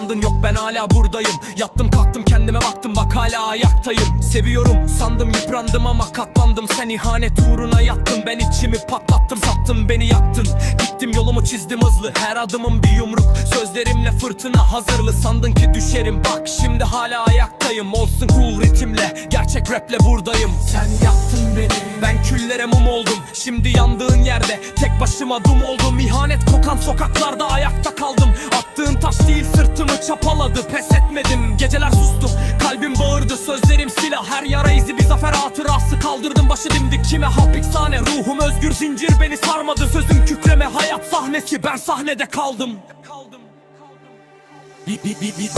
sandın yok ben hala buradayım. Yattım kalktım kendime baktım. Bak hala ayaktayım. Seviyorum sandım yıprandım ama katlandım. Sen ihanet uğruna yattın. Ben içimi patlattım Sattın beni yaktın. Gittim yolumu çizdim hızlı. Her adımım bir yumruk. Sözlerimle fırtına hazırlı. Sandın ki düşerim. Bak şimdi hala ayaktayım. Olsun cool ritimle. Gerçek raple buradayım. Sen başıma dum oldum. İhanet kokan sokaklarda ayakta kaldım. Attığın taş değil sırtımı çapaladı. Pes etmedim. Geceler sustum. Kalbim bağırdı. Sözlerim silah. Her yara izi bir zafer hatırası. Kaldırdım başı dimdik. Kime hapishane? Ruhum özgür zincir beni sarmadı. Sözüm kükreme. Hayat sahnesi. Ben sahnede kaldım. Kaldım Bir bir bir bir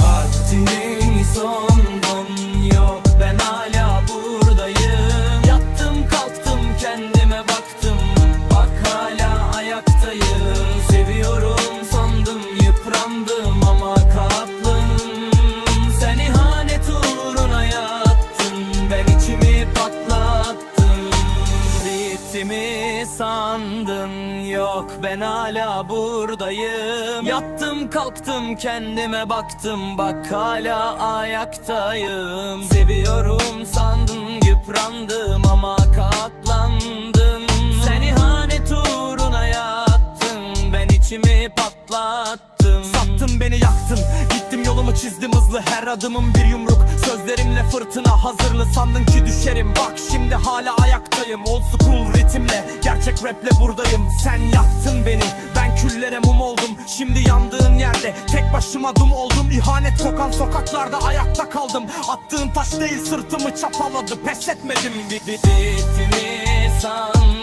Ritmi sandın. Yok ben hala buradayım. Yattım kalktım kendime baktım. Bak hala ayaktayım. Seviyorum sandın yıprandım ama katlandım. Sen ihanet uğruna yattın ben içimi patlattım. Sattın beni yaktın. Gittim yolumu çizdim hızlı. Her adımım bir yumruk. Sözlerimle fırtına hazırlı sandın ki düşerim. Bak şimdi hala ayaktayım. Old school ritimle Gerçek raple buradayım. Sen yaktın beni. Ben küllere mum oldum. Şimdi yandığın yerde Tek başıma dum oldum. İhanet kokan sokaklarda ayakta kaldım. Attığın taş değil sırtımı çapaladı. Pes etmedim. Bitimi sandın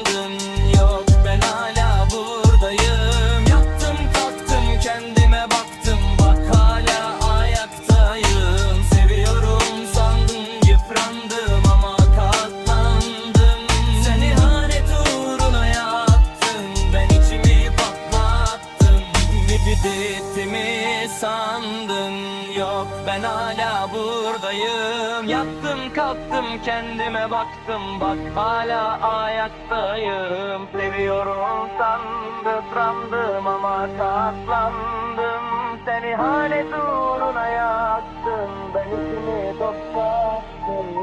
Bitimi sandın. Yok ben hala buradayım. Yattım kalktım kendime baktım. Bak hala ayaktayım. Seviyorum sandım yıprandım ama katlandım Sen ihanet uğruna yattın ben içimi toplattım